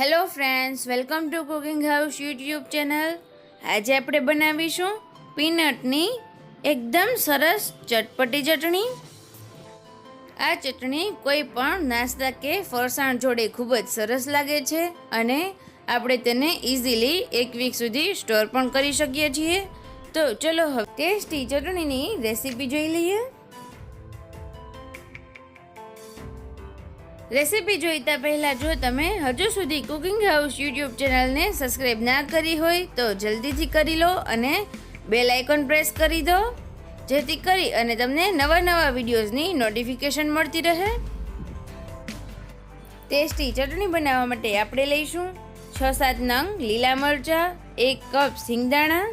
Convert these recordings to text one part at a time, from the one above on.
Hello friends welcome to cooking house YouTube channel આજે આપણે બનાવીશું પીનટની એકદમ સરસ ચટપટી ચટણી. આ ચટણી કોઈ પણ નાસ્તા કે ફરસાણ જોડે ખૂબ જ સરસ લાગે છે અને આપણે તેને ઇઝીલી એક વીક સુધી સ્ટોર પણ કરી શકીએ છીએ. તો ચલો હવે ટેસ્ટી ચટણીની રેસીપી જોઈ લઈએ. રેસીપી જોઈતા પહેલાં જો તમે હજુ સુધી કુકિંગ હાઉસ યુટ્યુબ ચેનલને સબસ્ક્રાઈબ ના કરી હોય તો જલ્દીથી કરી લો અને બેલ આઇકોન પ્રેસ કરી દો, જેથી કરી અને તમને નવા નવા વિડીયોઝની નોટિફિકેશન મળતી રહે. ટેસ્ટી ચટણી બનાવવા માટે આપણે લઈશું છ સાત નંગ લીલા મરચાં, એક કપ સિંગદાણા,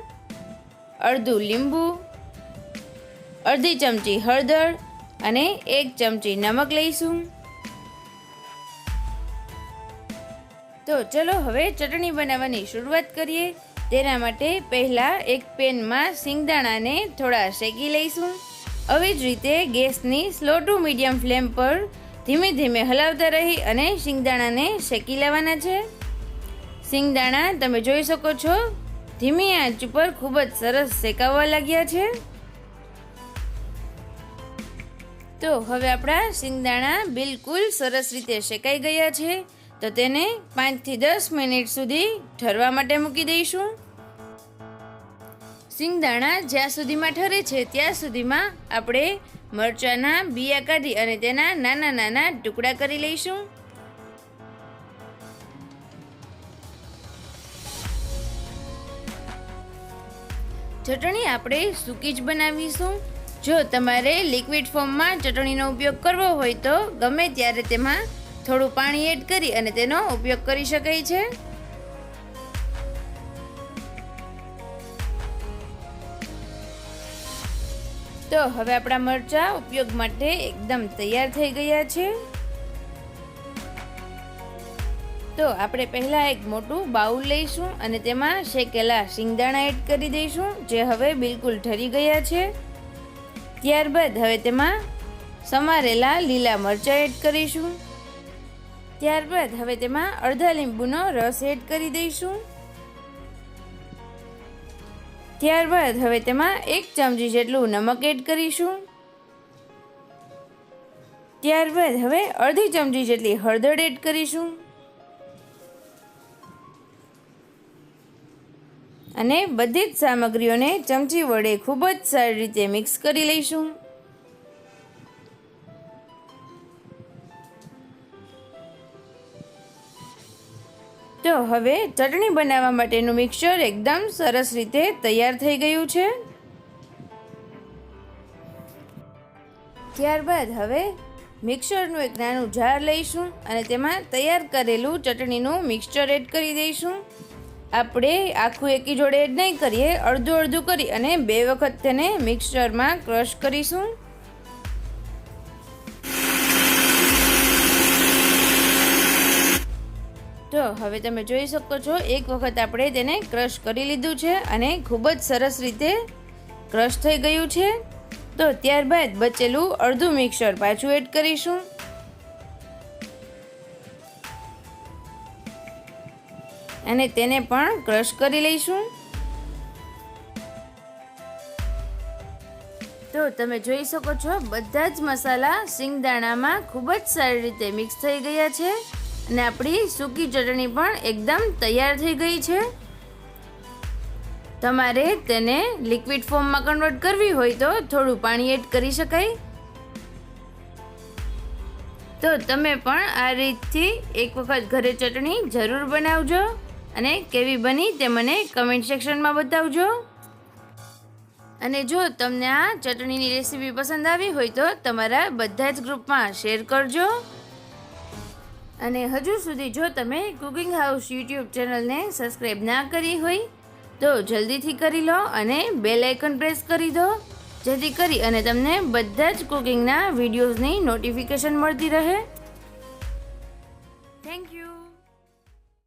અડધું લીંબુ, અડધી ચમચી હળદર અને એક ચમચી નમક લઈશું. તો ચલો હવે ચટણી બનાવવાની શરૂઆત કરીએ. તેના માટે પહેલાં એક પેનમાં સિંગદાણાને થોડા શેકી લઈશું. આવી જ રીતે ગેસની સ્લો ટુ મીડિયમ ફ્લેમ પર ધીમે ધીમે હલાવતા રહી અને સિંગદાણાને શેકી લેવાના છે. સિંગદાણા તમે જોઈ શકો છો, ધીમી આંચ ઉપર ખૂબ જ સરસ શેકાવવા લાગ્યા છે. તો હવે આપણા સિંગદાણા બિલકુલ સરસ રીતે શેકાઈ ગયા છે. તો તેને પાંચથી દસ મિનિટ સુધી ઠરવા માટે મૂકી દઈશું. સિંગદાણા જ્યાં સુધીમાં ઠરે છે, ત્યાં સુધીમાં આપણે મરચાંના બિયા કાઢી અને તેના નાના નાના ટુકડા કરી લઈશું. ચટણી આપણે સૂકી જ બનાવીશું. જો તમારે લિક્વિડ ફોર્મમાં ચટણીનો ઉપયોગ કરવો હોય તો ગમે ત્યારે તેમાં થોડું પાણી એડ કરી અને તેનો ઉપયોગ કરી શકાય છે. તો હવે આપણા મરચાં ઉપયોગ માટે એકદમ તૈયાર થઈ ગયા છે. તો આપણે પહેલાં એક મોટું બાઉલ લઈશું અને તેમાં શેકેલા શિંગદાણા એડ કરી દઈશું, જે હવે બિલકુલ ઠરી ગયા છે. ત્યારબાદ હવે તેમાં સમારેલા લીલા મરચાં એડ કરીશું. ત્યારબાદ હવે તેમાં અડધા લીંબુનો રસ એડ કરી દઈશું. ત્યારબાદ હવે તેમાં એક ચમચી જેટલું નમક એડ કરીશું. ત્યારબાદ હવે અડધી ચમચી જેટલી હળદર એડ કરીશું. અને બધી જ સામગ્રીઓને ચમચી વડે ખૂબ જ સારી રીતે મિક્સ કરી લઈશું. તો હવે ચટણી બનાવવા માટેનું મિક્સર એકદમ સરસ રીતે તૈયાર થઈ ગયું છે. ત્યારબાદ હવે મિક્સરનું એક નાનું જાર લઈશું અને તેમાં તૈયાર કરેલું ચટણીનું મિક્સચર એડ કરી દઈશું. આપણે આખું એકી જોડે એડ નહીં કરીએ, અડધું અડધું કરી અને બે વખત તેને મિક્સરમાં ક્રશ કરીશું. હવે તમે જોઈ શકો છો, એક વખત આપણે તેને ક્રશ કરી લીધું છે અને ખૂબ જ સરસ રીતે ક્રશ થઈ ગયું છે. તો ત્યારબાદ બચેલું અડધું મિક્સર પાછું એડ કરીશું. અને તેને પણ ક્રશ કરી લઈશું. તો તમે જોઈ શકો છો, બધા જ મસાલા સિંગદાણામાં ખૂબ જ સારી રીતે મિક્સ થઈ ગયા છે. અને આપણી સૂકી ચટણી પણ એકદમ તૈયાર થઈ ગઈ છે. તમારે તેને લિક્વિડ ફોર્મમાં કન્વર્ટ કરવી હોય તો થોડું પાણી એડ કરી શકાય. તો તમે પણ આ રીતથી એક વખત ઘરે ચટણી જરૂર બનાવજો અને કેવી બની તે મને કમેન્ટ સેક્શનમાં બતાવજો. અને જો તમને આ ચટણીની રેસીપી પસંદ આવી હોય તો તમારા બધા જ ગ્રુપમાં શેર કરજો. અને હજુ સુધી જો તમે કુકિંગ હાઉસ યુટ્યુબ ચેનલને સબસ્ક્રાઈબ ના કરી હોય, તો જલ્દીથી કરી લો અને બેલ આઇકન પ્રેસ કરી દો. જેથી કરી અને તમને બધા જ કુકિંગના વિડીયોઝની નોટિફિકેશન મળતી રહે. Thank you